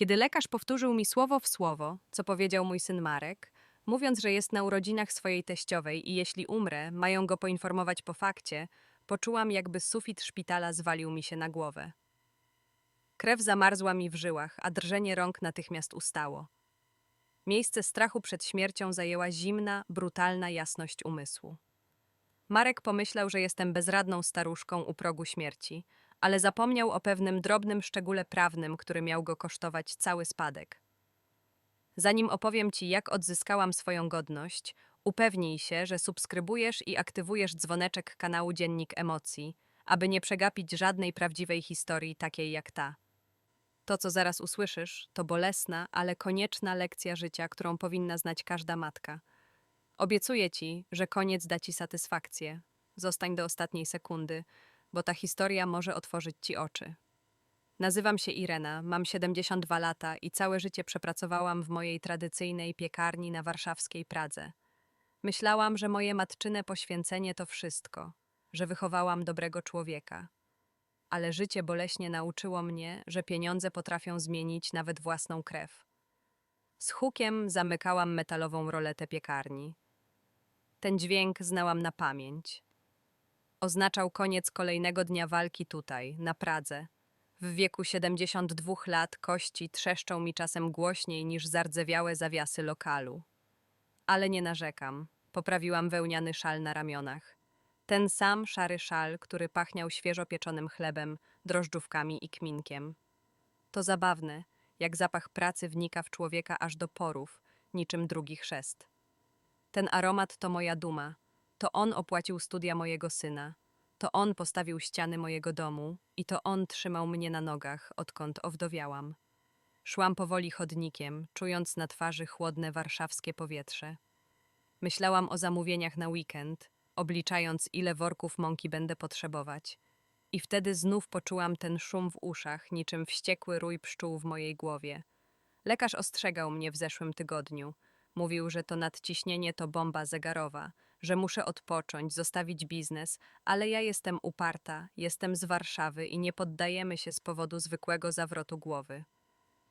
Kiedy lekarz powtórzył mi słowo w słowo, co powiedział mój syn Marek, mówiąc, że jest na urodzinach swojej teściowej i jeśli umrę, mają go poinformować po fakcie, poczułam, jakby sufit szpitala zwalił mi się na głowę. Krew zamarzła mi w żyłach, a drżenie rąk natychmiast ustało. Miejsce strachu przed śmiercią zajęła zimna, brutalna jasność umysłu. Marek pomyślał, że jestem bezradną staruszką u progu śmierci, ale zapomniał o pewnym drobnym szczególe prawnym, który miał go kosztować cały spadek. Zanim opowiem Ci, jak odzyskałam swoją godność, upewnij się, że subskrybujesz i aktywujesz dzwoneczek kanału Dziennik Emocji, aby nie przegapić żadnej prawdziwej historii takiej jak ta. To, co zaraz usłyszysz, to bolesna, ale konieczna lekcja życia, którą powinna znać każda matka. Obiecuję Ci, że koniec da Ci satysfakcję. Zostań do ostatniej sekundy, bo ta historia może otworzyć Ci oczy. Nazywam się Irena, mam 72 lata i całe życie przepracowałam w mojej tradycyjnej piekarni na warszawskiej Pradze. Myślałam, że moje matczyne poświęcenie to wszystko, że wychowałam dobrego człowieka. Ale życie boleśnie nauczyło mnie, że pieniądze potrafią zmienić nawet własną krew. Z hukiem zamykałam metalową roletę piekarni. Ten dźwięk znałam na pamięć. Oznaczał koniec kolejnego dnia walki tutaj, na Pradze. W wieku 72 lat kości trzeszczą mi czasem głośniej niż zardzewiałe zawiasy lokalu. Ale nie narzekam. Poprawiłam wełniany szal na ramionach. Ten sam szary szal, który pachniał świeżo pieczonym chlebem, drożdżówkami i kminkiem. To zabawne, jak zapach pracy wnika w człowieka aż do porów, niczym drugi chrzest. Ten aromat to moja duma. To on opłacił studia mojego syna. To on postawił ściany mojego domu i to on trzymał mnie na nogach, odkąd owdowiałam. Szłam powoli chodnikiem, czując na twarzy chłodne warszawskie powietrze. Myślałam o zamówieniach na weekend, obliczając, ile worków mąki będę potrzebować. I wtedy znów poczułam ten szum w uszach, niczym wściekły rój pszczół w mojej głowie. Lekarz ostrzegał mnie w zeszłym tygodniu. Mówił, że to nadciśnienie to bomba zegarowa, że muszę odpocząć, zostawić biznes, ale ja jestem uparta, jestem z Warszawy i nie poddajemy się z powodu zwykłego zawrotu głowy.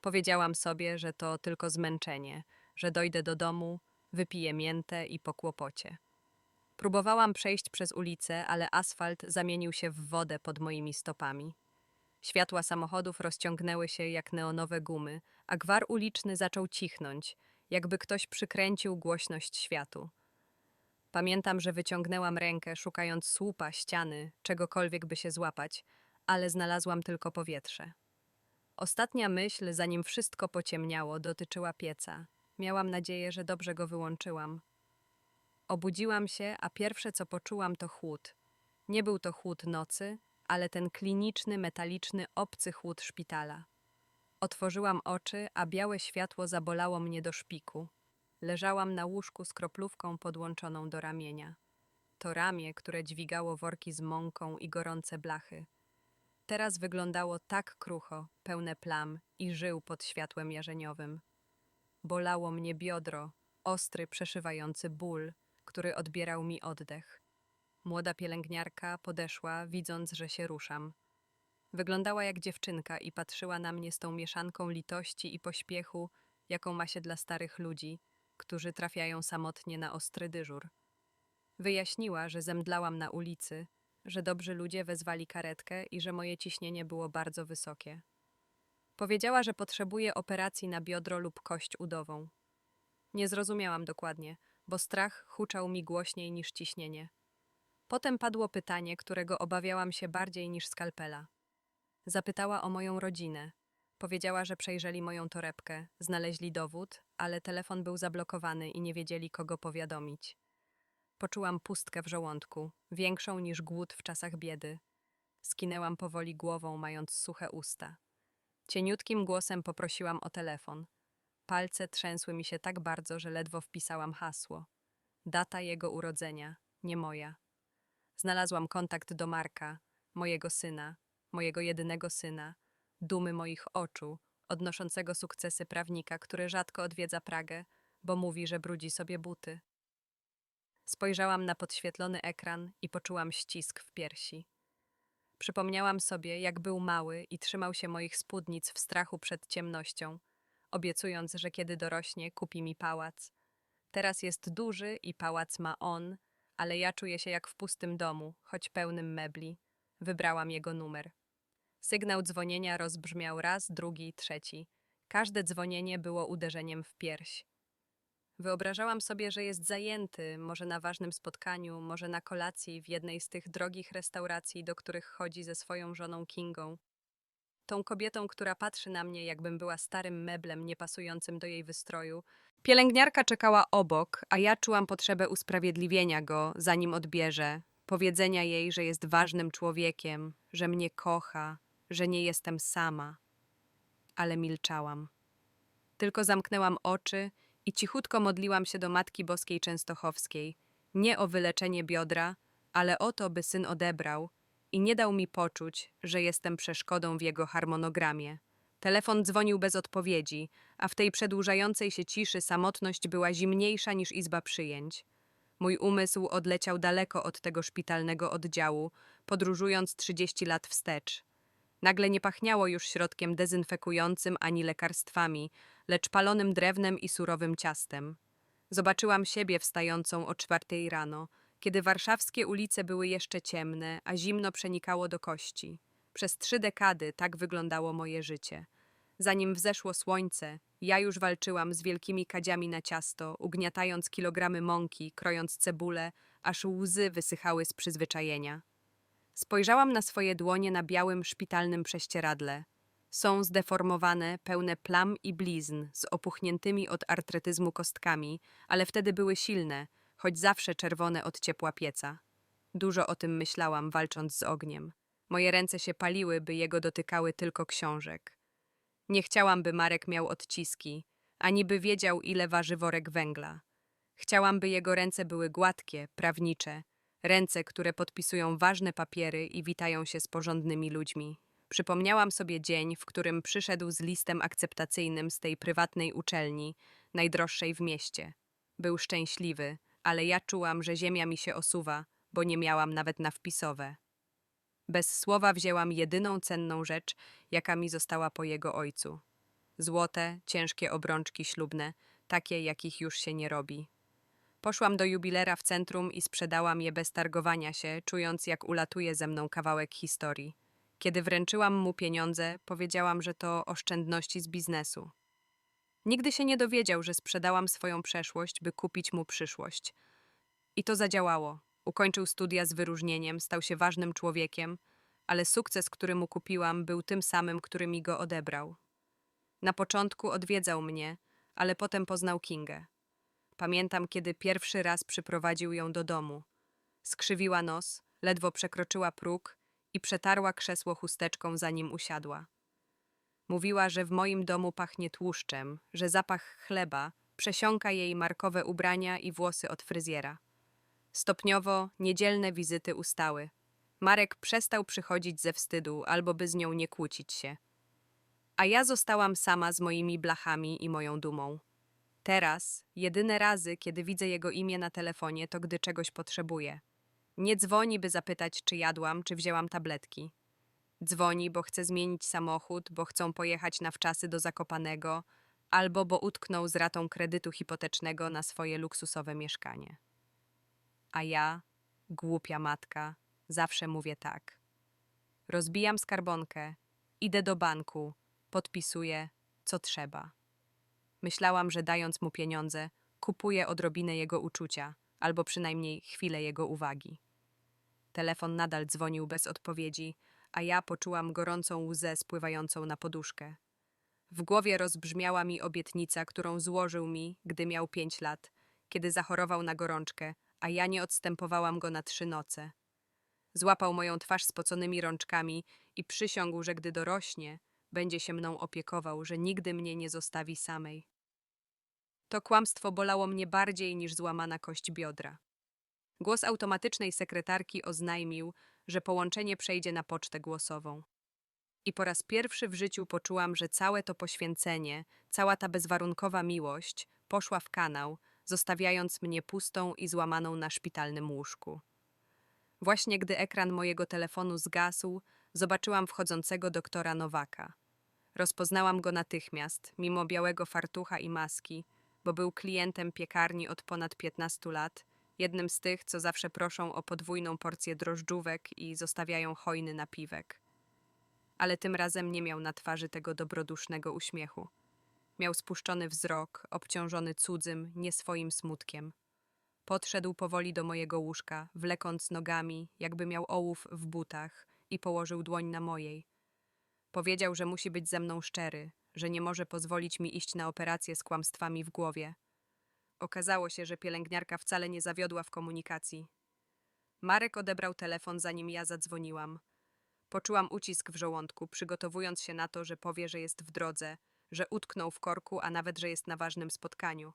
Powiedziałam sobie, że to tylko zmęczenie, że dojdę do domu, wypiję miętę i po kłopocie. Próbowałam przejść przez ulicę, ale asfalt zamienił się w wodę pod moimi stopami. Światła samochodów rozciągnęły się jak neonowe gumy, a gwar uliczny zaczął cichnąć, jakby ktoś przykręcił głośność światu. Pamiętam, że wyciągnęłam rękę, szukając słupa, ściany, czegokolwiek by się złapać, ale znalazłam tylko powietrze. Ostatnia myśl, zanim wszystko pociemniało, dotyczyła pieca. Miałam nadzieję, że dobrze go wyłączyłam. Obudziłam się, a pierwsze co poczułam to chłód. Nie był to chłód nocy, ale ten kliniczny, metaliczny, obcy chłód szpitala. Otworzyłam oczy, a białe światło zabolało mnie do szpiku. Leżałam na łóżku z kroplówką podłączoną do ramienia. To ramię, które dźwigało worki z mąką i gorące blachy. Teraz wyglądało tak krucho, pełne plam i żył pod światłem jarzeniowym. Bolało mnie biodro, ostry, przeszywający ból, który odbierał mi oddech. Młoda pielęgniarka podeszła, widząc, że się ruszam. Wyglądała jak dziewczynka i patrzyła na mnie z tą mieszanką litości i pośpiechu, jaką ma się dla starych ludzi, którzy trafiają samotnie na ostry dyżur. Wyjaśniła, że zemdlałam na ulicy, że dobrzy ludzie wezwali karetkę i że moje ciśnienie było bardzo wysokie. Powiedziała, że potrzebuje operacji na biodro lub kość udową. Nie zrozumiałam dokładnie, bo strach huczał mi głośniej niż ciśnienie. Potem padło pytanie, którego obawiałam się bardziej niż skalpela. Zapytała o moją rodzinę. Powiedziała, że przejrzeli moją torebkę, znaleźli dowód, ale telefon był zablokowany i nie wiedzieli, kogo powiadomić. Poczułam pustkę w żołądku, większą niż głód w czasach biedy. Skinęłam powoli głową, mając suche usta. Cieniutkim głosem poprosiłam o telefon. Palce trzęsły mi się tak bardzo, że ledwo wpisałam hasło. Data jego urodzenia, nie moja. Znalazłam kontakt do Marka, mojego syna, mojego jedynego syna, dumy moich oczu, odnoszącego sukcesy prawnika, który rzadko odwiedza Pragę, bo mówi, że brudzi sobie buty. Spojrzałam na podświetlony ekran i poczułam ścisk w piersi. Przypomniałam sobie, jak był mały i trzymał się moich spódnic w strachu przed ciemnością, obiecując, że kiedy dorośnie, kupi mi pałac. Teraz jest duży i pałac ma on, ale ja czuję się jak w pustym domu, choć pełnym mebli. Wybrałam jego numer. Sygnał dzwonienia rozbrzmiał raz, drugi, trzeci. Każde dzwonienie było uderzeniem w pierś. Wyobrażałam sobie, że jest zajęty, może na ważnym spotkaniu, może na kolacji w jednej z tych drogich restauracji, do których chodzi ze swoją żoną Kingą. Tą kobietą, która patrzy na mnie, jakbym była starym meblem niepasującym do jej wystroju. Pielęgniarka czekała obok, a ja czułam potrzebę usprawiedliwienia go, zanim odbierze, powiedzenia jej, że jest ważnym człowiekiem, że mnie kocha, że nie jestem sama. Ale milczałam. Tylko zamknęłam oczy i cichutko modliłam się do Matki Boskiej Częstochowskiej, nie o wyleczenie biodra, ale o to, by syn odebrał i nie dał mi poczuć, że jestem przeszkodą w jego harmonogramie. Telefon dzwonił bez odpowiedzi, a w tej przedłużającej się ciszy samotność była zimniejsza niż izba przyjęć. Mój umysł odleciał daleko od tego szpitalnego oddziału, podróżując 30 lat wstecz. Nagle nie pachniało już środkiem dezynfekującym ani lekarstwami, lecz palonym drewnem i surowym ciastem. Zobaczyłam siebie wstającą o czwartej rano, kiedy warszawskie ulice były jeszcze ciemne, a zimno przenikało do kości. Przez trzy dekady tak wyglądało moje życie. Zanim wzeszło słońce, ja już walczyłam z wielkimi kadziami na ciasto, ugniatając kilogramy mąki, krojąc cebulę, aż łzy wysychały z przyzwyczajenia. Spojrzałam na swoje dłonie na białym szpitalnym prześcieradle. Są zdeformowane, pełne plam i blizn, z opuchniętymi od artretyzmu kostkami, ale wtedy były silne, choć zawsze czerwone od ciepła pieca. Dużo o tym myślałam, walcząc z ogniem. Moje ręce się paliły, by jego dotykały tylko książek. Nie chciałam, by Marek miał odciski, ani by wiedział, ile waży worek węgla. Chciałam, by jego ręce były gładkie, prawnicze, ręce, które podpisują ważne papiery i witają się z porządnymi ludźmi. Przypomniałam sobie dzień, w którym przyszedł z listem akceptacyjnym z tej prywatnej uczelni, najdroższej w mieście. Był szczęśliwy, ale ja czułam, że ziemia mi się osuwa, bo nie miałam nawet na wpisowe. Bez słowa wzięłam jedyną cenną rzecz, jaka mi została po jego ojcu. Złote, ciężkie obrączki ślubne, takie jakich już się nie robi. Poszłam do jubilera w centrum i sprzedałam je bez targowania się, czując jak ulatuje ze mną kawałek historii. Kiedy wręczyłam mu pieniądze, powiedziałam, że to oszczędności z biznesu. Nigdy się nie dowiedział, że sprzedałam swoją przeszłość, by kupić mu przyszłość. I to zadziałało. Ukończył studia z wyróżnieniem, stał się ważnym człowiekiem, ale sukces, który mu kupiłam, był tym samym, który mi go odebrał. Na początku odwiedzał mnie, ale potem poznał Kingę. Pamiętam, kiedy pierwszy raz przyprowadził ją do domu. Skrzywiła nos, ledwo przekroczyła próg i przetarła krzesło chusteczką, zanim usiadła. Mówiła, że w moim domu pachnie tłuszczem, że zapach chleba przesiąka jej markowe ubrania i włosy od fryzjera. Stopniowo niedzielne wizyty ustały. Marek przestał przychodzić ze wstydu, albo by z nią nie kłócić się. A ja zostałam sama z moimi blachami i moją dumą. Teraz, jedyne razy, kiedy widzę jego imię na telefonie, to gdy czegoś potrzebuję. Nie dzwoni, by zapytać, czy jadłam, czy wzięłam tabletki. Dzwoni, bo chce zmienić samochód, bo chcą pojechać na wczasy do Zakopanego, albo bo utknął z ratą kredytu hipotecznego na swoje luksusowe mieszkanie. A ja, głupia matka, zawsze mówię tak. Rozbijam skarbonkę, idę do banku, podpisuję, co trzeba. Myślałam, że dając mu pieniądze, kupuję odrobinę jego uczucia, albo przynajmniej chwilę jego uwagi. Telefon nadal dzwonił bez odpowiedzi, a ja poczułam gorącą łzę spływającą na poduszkę. W głowie rozbrzmiała mi obietnica, którą złożył mi, gdy miał pięć lat, kiedy zachorował na gorączkę, a ja nie odstępowałam go na trzy noce. Złapał moją twarz spoconymi rączkami i przysiągł, że gdy dorośnie, będzie się mną opiekował, że nigdy mnie nie zostawi samej. To kłamstwo bolało mnie bardziej niż złamana kość biodra. Głos automatycznej sekretarki oznajmił, że połączenie przejdzie na pocztę głosową. I po raz pierwszy w życiu poczułam, że całe to poświęcenie, cała ta bezwarunkowa miłość poszła w kanał, zostawiając mnie pustą i złamaną na szpitalnym łóżku. Właśnie gdy ekran mojego telefonu zgasł, zobaczyłam wchodzącego doktora Nowaka. Rozpoznałam go natychmiast, mimo białego fartucha i maski, bo był klientem piekarni od ponad 15 lat, jednym z tych, co zawsze proszą o podwójną porcję drożdżówek i zostawiają hojny napiwek. Ale tym razem nie miał na twarzy tego dobrodusznego uśmiechu. Miał spuszczony wzrok, obciążony cudzym, nieswoim smutkiem. Podszedł powoli do mojego łóżka, wlekąc nogami, jakby miał ołów w butach, i położył dłoń na mojej. Powiedział, że musi być ze mną szczery, że nie może pozwolić mi iść na operację z kłamstwami w głowie. Okazało się, że pielęgniarka wcale nie zawiodła w komunikacji. Marek odebrał telefon, zanim ja zadzwoniłam. Poczułam ucisk w żołądku, przygotowując się na to, że powie, że jest w drodze, że utknął w korku, a nawet, że jest na ważnym spotkaniu.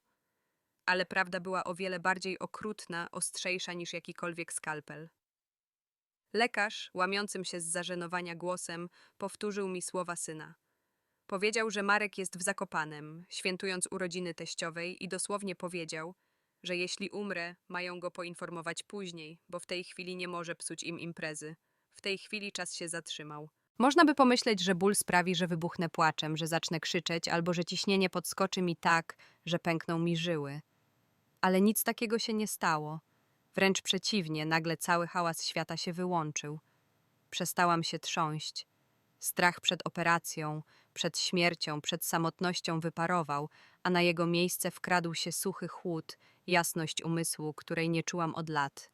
Ale prawda była o wiele bardziej okrutna, ostrzejsza niż jakikolwiek skalpel. Lekarz, łamiącym się z zażenowania głosem, powtórzył mi słowa syna. Powiedział, że Marek jest w Zakopanem, świętując urodziny teściowej i dosłownie powiedział, że jeśli umrę, mają go poinformować później, bo w tej chwili nie może psuć im imprezy. W tej chwili czas się zatrzymał. Można by pomyśleć, że ból sprawi, że wybuchnę płaczem, że zacznę krzyczeć, albo że ciśnienie podskoczy mi tak, że pękną mi żyły. Ale nic takiego się nie stało. Wręcz przeciwnie, nagle cały hałas świata się wyłączył. Przestałam się trząść. Strach przed operacją, przed śmiercią, przed samotnością wyparował, a na jego miejsce wkradł się suchy chłód, jasność umysłu, której nie czułam od lat.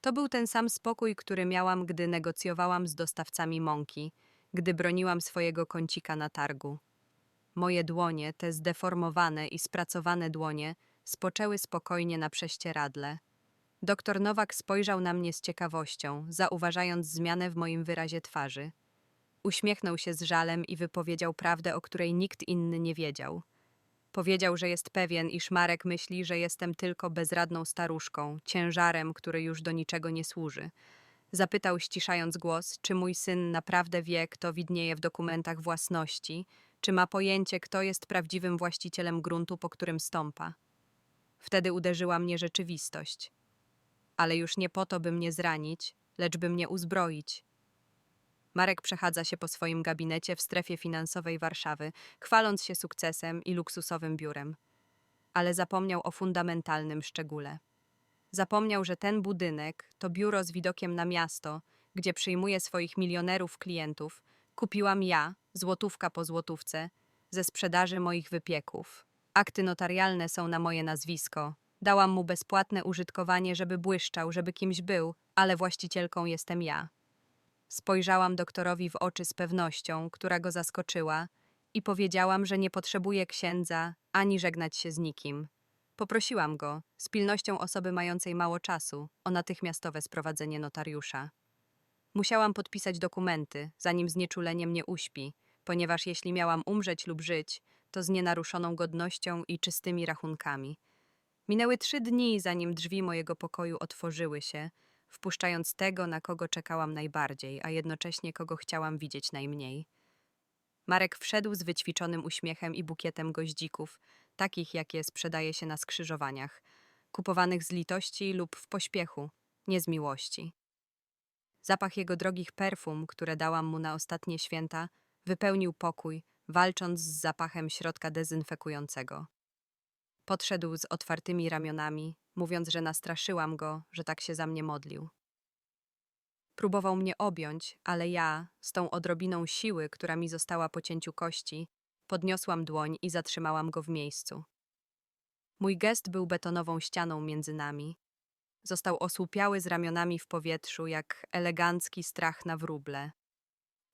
To był ten sam spokój, który miałam, gdy negocjowałam z dostawcami mąki, gdy broniłam swojego kącika na targu. Moje dłonie, te zdeformowane i spracowane dłonie, spoczęły spokojnie na prześcieradle. Doktor Nowak spojrzał na mnie z ciekawością, zauważając zmianę w moim wyrazie twarzy. Uśmiechnął się z żalem i wypowiedział prawdę, o której nikt inny nie wiedział. Powiedział, że jest pewien, iż Marek myśli, że jestem tylko bezradną staruszką, ciężarem, który już do niczego nie służy. Zapytał, ściszając głos, czy mój syn naprawdę wie, kto widnieje w dokumentach własności, czy ma pojęcie, kto jest prawdziwym właścicielem gruntu, po którym stąpa. Wtedy uderzyła mnie rzeczywistość. Ale już nie po to, by mnie zranić, lecz by mnie uzbroić. Marek przechadza się po swoim gabinecie w strefie finansowej Warszawy, chwaląc się sukcesem i luksusowym biurem. Ale zapomniał o fundamentalnym szczególe. Zapomniał, że ten budynek to biuro z widokiem na miasto, gdzie przyjmuje swoich milionerów klientów, kupiłam ja, złotówka po złotówce, ze sprzedaży moich wypieków. Akty notarialne są na moje nazwisko. Dałam mu bezpłatne użytkowanie, żeby błyszczał, żeby kimś był, ale właścicielką jestem ja. Spojrzałam doktorowi w oczy z pewnością, która go zaskoczyła, i powiedziałam, że nie potrzebuję księdza ani żegnać się z nikim. Poprosiłam go, z pilnością osoby mającej mało czasu, o natychmiastowe sprowadzenie notariusza. Musiałam podpisać dokumenty, zanim znieczulenie mnie uśpi, ponieważ jeśli miałam umrzeć lub żyć, to z nienaruszoną godnością i czystymi rachunkami. Minęły trzy dni, zanim drzwi mojego pokoju otworzyły się, wpuszczając tego, na kogo czekałam najbardziej, a jednocześnie kogo chciałam widzieć najmniej. Marek wszedł z wyćwiczonym uśmiechem i bukietem goździków, takich jakie sprzedaje się na skrzyżowaniach, kupowanych z litości lub w pośpiechu, nie z miłości. Zapach jego drogich perfum, które dałam mu na ostatnie święta, wypełnił pokój, walcząc z zapachem środka dezynfekującego. Podszedł z otwartymi ramionami, mówiąc, że nastraszyłam go, że tak się za mnie modlił. Próbował mnie objąć, ale ja, z tą odrobiną siły, która mi została po cięciu kości, podniosłam dłoń i zatrzymałam go w miejscu. Mój gest był betonową ścianą między nami. Został osłupiały z ramionami w powietrzu, jak elegancki strach na wróble.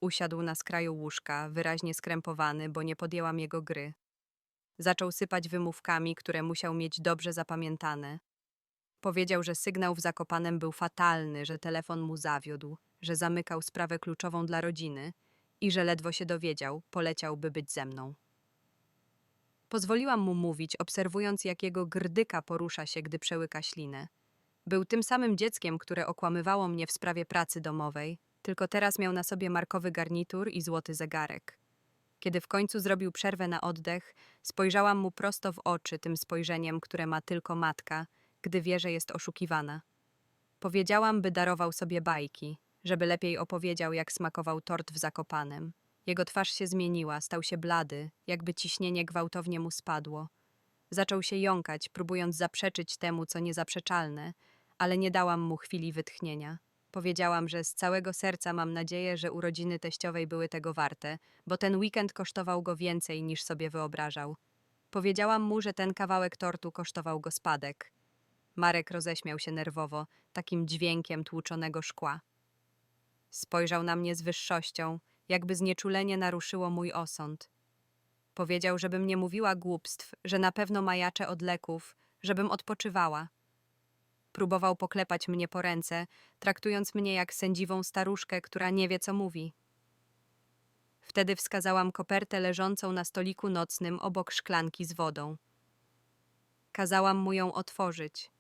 Usiadł na skraju łóżka, wyraźnie skrępowany, bo nie podjęłam jego gry. Zaczął sypać wymówkami, które musiał mieć dobrze zapamiętane. Powiedział, że sygnał w Zakopanem był fatalny, że telefon mu zawiódł, że zamykał sprawę kluczową dla rodziny i że ledwo się dowiedział, poleciałby być ze mną. Pozwoliłam mu mówić, obserwując, jak jego grdyka porusza się, gdy przełyka ślinę. Był tym samym dzieckiem, które okłamywało mnie w sprawie pracy domowej, tylko teraz miał na sobie markowy garnitur i złoty zegarek. Kiedy w końcu zrobił przerwę na oddech, spojrzałam mu prosto w oczy tym spojrzeniem, które ma tylko matka, gdy wie, że jest oszukiwana. Powiedziałam, by darował sobie bajki, żeby lepiej opowiedział, jak smakował tort w Zakopanem. Jego twarz się zmieniła, stał się blady, jakby ciśnienie gwałtownie mu spadło. Zaczął się jąkać, próbując zaprzeczyć temu, co niezaprzeczalne, ale nie dałam mu chwili wytchnienia. Powiedziałam, że z całego serca mam nadzieję, że urodziny teściowej były tego warte, bo ten weekend kosztował go więcej niż sobie wyobrażał. Powiedziałam mu, że ten kawałek tortu kosztował go spadek. Marek roześmiał się nerwowo, takim dźwiękiem tłuczonego szkła. Spojrzał na mnie z wyższością, jakby znieczulenie naruszyło mój osąd. Powiedział, żebym nie mówiła głupstw, że na pewno majaczę od leków, żebym odpoczywała. Próbował poklepać mnie po ręce, traktując mnie jak sędziwą staruszkę, która nie wie, co mówi. Wtedy wskazałam kopertę leżącą na stoliku nocnym obok szklanki z wodą. Kazałam mu ją otworzyć.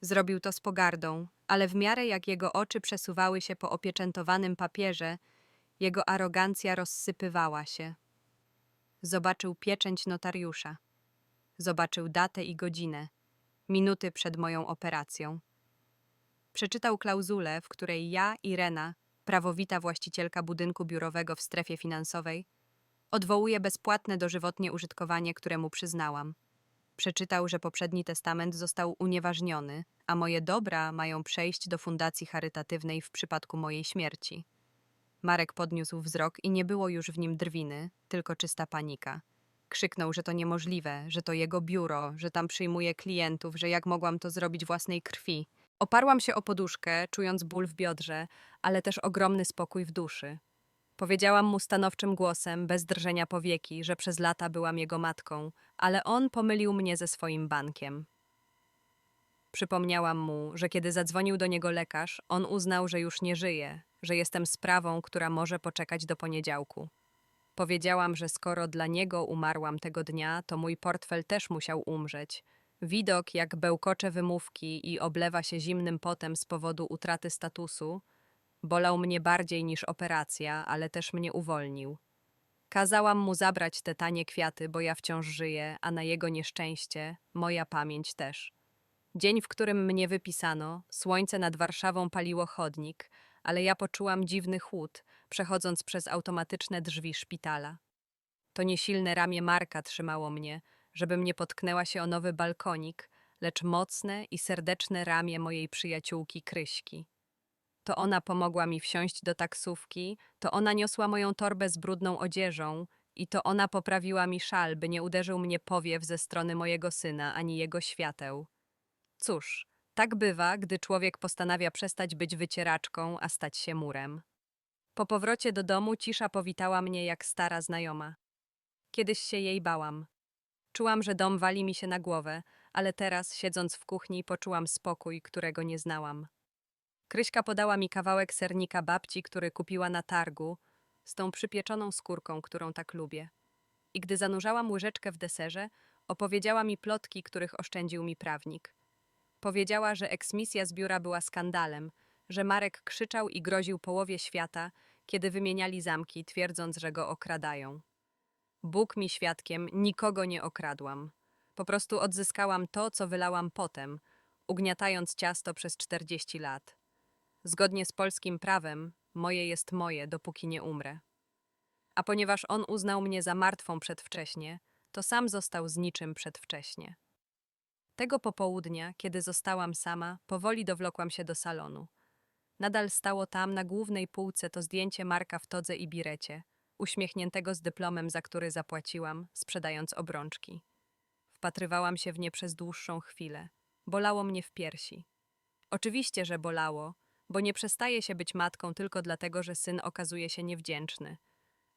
Zrobił to z pogardą, ale w miarę jak jego oczy przesuwały się po opieczętowanym papierze, jego arogancja rozsypywała się. Zobaczył pieczęć notariusza. Zobaczył datę i godzinę, minuty przed moją operacją. Przeczytał klauzulę, w której ja i Rena, prawowita właścicielka budynku biurowego w strefie finansowej, odwołuje bezpłatne dożywotnie użytkowanie, któremu przyznałam. Przeczytał, że poprzedni testament został unieważniony, a moje dobra mają przejść do fundacji charytatywnej w przypadku mojej śmierci. Marek podniósł wzrok i nie było już w nim drwiny, tylko czysta panika. Krzyknął, że to niemożliwe, że to jego biuro, że tam przyjmuje klientów, że jak mogłam to zrobić własnej krwi. Oparłam się o poduszkę, czując ból w biodrze, ale też ogromny spokój w duszy. Powiedziałam mu stanowczym głosem, bez drżenia powieki, że przez lata byłam jego matką, ale on pomylił mnie ze swoim bankiem. Przypomniałam mu, że kiedy zadzwonił do niego lekarz, on uznał, że już nie żyje, że jestem sprawą, która może poczekać do poniedziałku. Powiedziałam, że skoro dla niego umarłam tego dnia, to mój portfel też musiał umrzeć. Widok, jak bełkocze wymówki i oblewa się zimnym potem z powodu utraty statusu, bolał mnie bardziej niż operacja, ale też mnie uwolnił. Kazałam mu zabrać te tanie kwiaty, bo ja wciąż żyję, a na jego nieszczęście moja pamięć też. Dzień, w którym mnie wypisano, słońce nad Warszawą paliło chodnik, ale ja poczułam dziwny chłód, przechodząc przez automatyczne drzwi szpitala. To niesilne ramię Marka trzymało mnie, żebym nie potknęła się o nowy balkonik, lecz mocne i serdeczne ramię mojej przyjaciółki Kryśki. To ona pomogła mi wsiąść do taksówki, to ona niosła moją torbę z brudną odzieżą i to ona poprawiła mi szal, by nie uderzył mnie powiew ze strony mojego syna ani jego świateł. Cóż, tak bywa, gdy człowiek postanawia przestać być wycieraczką, a stać się murem. Po powrocie do domu cisza powitała mnie jak stara znajoma. Kiedyś się jej bałam. Czułam, że dom wali mi się na głowę, ale teraz, siedząc w kuchni, poczułam spokój, którego nie znałam. Kryśka podała mi kawałek sernika babci, który kupiła na targu, z tą przypieczoną skórką, którą tak lubię. I gdy zanurzałam łyżeczkę w deserze, opowiedziała mi plotki, których oszczędził mi prawnik. Powiedziała, że eksmisja z biura była skandalem, że Marek krzyczał i groził połowie świata, kiedy wymieniali zamki, twierdząc, że go okradają. Bóg mi świadkiem, nikogo nie okradłam. Po prostu odzyskałam to, co wylałam potem, ugniatając ciasto przez 40 lat. Zgodnie z polskim prawem, moje jest moje, dopóki nie umrę. A ponieważ on uznał mnie za martwą przedwcześnie, to sam został z niczym przedwcześnie. Tego popołudnia, kiedy zostałam sama, powoli dowlokłam się do salonu. Nadal stało tam na głównej półce to zdjęcie Marka w todze i birecie, uśmiechniętego z dyplomem, za który zapłaciłam, sprzedając obrączki. Wpatrywałam się w nie przez dłuższą chwilę. Bolało mnie w piersi. Oczywiście, że bolało, bo nie przestaje się być matką tylko dlatego, że syn okazuje się niewdzięczny.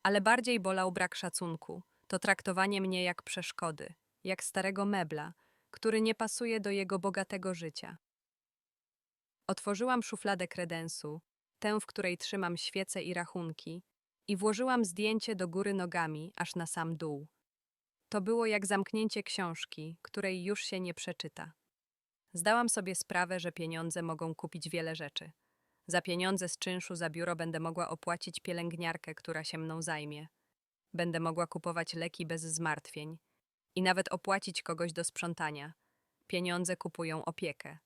Ale bardziej bolał brak szacunku, to traktowanie mnie jak przeszkody, jak starego mebla, który nie pasuje do jego bogatego życia. Otworzyłam szufladę kredensu, tę, w której trzymam świece i rachunki, i włożyłam zdjęcie do góry nogami, aż na sam dół. To było jak zamknięcie książki, której już się nie przeczyta. Zdałam sobie sprawę, że pieniądze mogą kupić wiele rzeczy. Za pieniądze z czynszu za biuro będę mogła opłacić pielęgniarkę, która się mną zajmie. Będę mogła kupować leki bez zmartwień i nawet opłacić kogoś do sprzątania. Pieniądze kupują opiekę.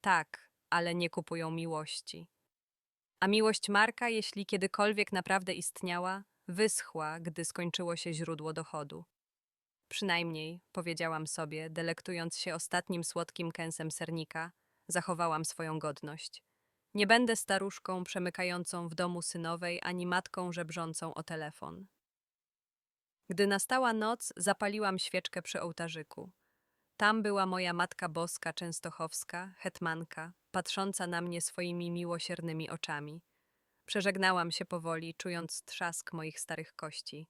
Tak, ale nie kupują miłości. A miłość Marka, jeśli kiedykolwiek naprawdę istniała, wyschła, gdy skończyło się źródło dochodu. Przynajmniej, powiedziałam sobie, delektując się ostatnim słodkim kęsem sernika, zachowałam swoją godność. Nie będę staruszką przemykającą w domu synowej, ani matką żebrzącą o telefon. Gdy nastała noc, zapaliłam świeczkę przy ołtarzyku. Tam była moja Matka Boska Częstochowska, hetmanka, patrząca na mnie swoimi miłosiernymi oczami. Przeżegnałam się powoli, czując trzask moich starych kości.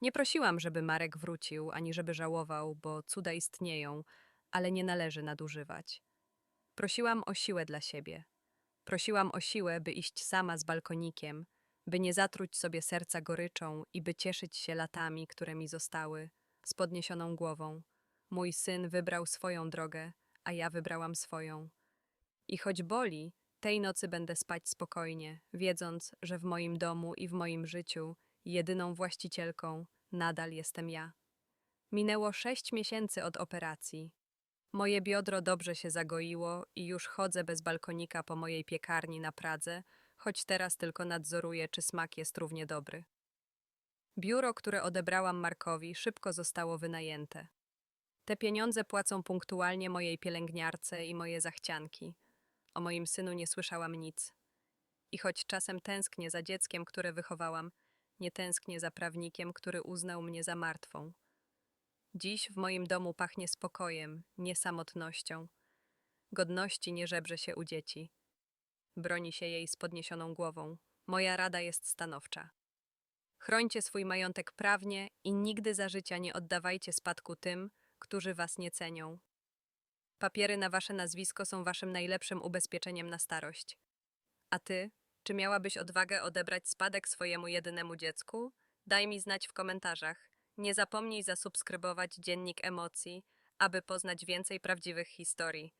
Nie prosiłam, żeby Marek wrócił, ani żeby żałował, bo cuda istnieją, ale nie należy nadużywać. Prosiłam o siłę dla siebie. Prosiłam o siłę, by iść sama z balkonikiem, by nie zatruć sobie serca goryczą i by cieszyć się latami, które mi zostały, z podniesioną głową. Mój syn wybrał swoją drogę, a ja wybrałam swoją. I choć boli, tej nocy będę spać spokojnie, wiedząc, że w moim domu i w moim życiu jedyną właścicielką nadal jestem ja. Minęło sześć miesięcy od operacji. Moje biodro dobrze się zagoiło i już chodzę bez balkonika po mojej piekarni na Pradze, choć teraz tylko nadzoruję, czy smak jest równie dobry. Biuro, które odebrałam Markowi, szybko zostało wynajęte. Te pieniądze płacą punktualnie mojej pielęgniarce i moje zachcianki. O moim synu nie słyszałam nic. I choć czasem tęsknię za dzieckiem, które wychowałam, nie tęsknię za prawnikiem, który uznał mnie za martwą. Dziś w moim domu pachnie spokojem, nie samotnością. Godności nie żebrze się u dzieci. Broni się jej z podniesioną głową. Moja rada jest stanowcza. Chrońcie swój majątek prawnie i nigdy za życia nie oddawajcie spadku tym, którzy was nie cenią. Papiery na wasze nazwisko są waszym najlepszym ubezpieczeniem na starość. A ty, czy miałabyś odwagę odebrać spadek swojemu jedynemu dziecku? Daj mi znać w komentarzach. Nie zapomnij zasubskrybować Dziennik Emocji, aby poznać więcej prawdziwych historii.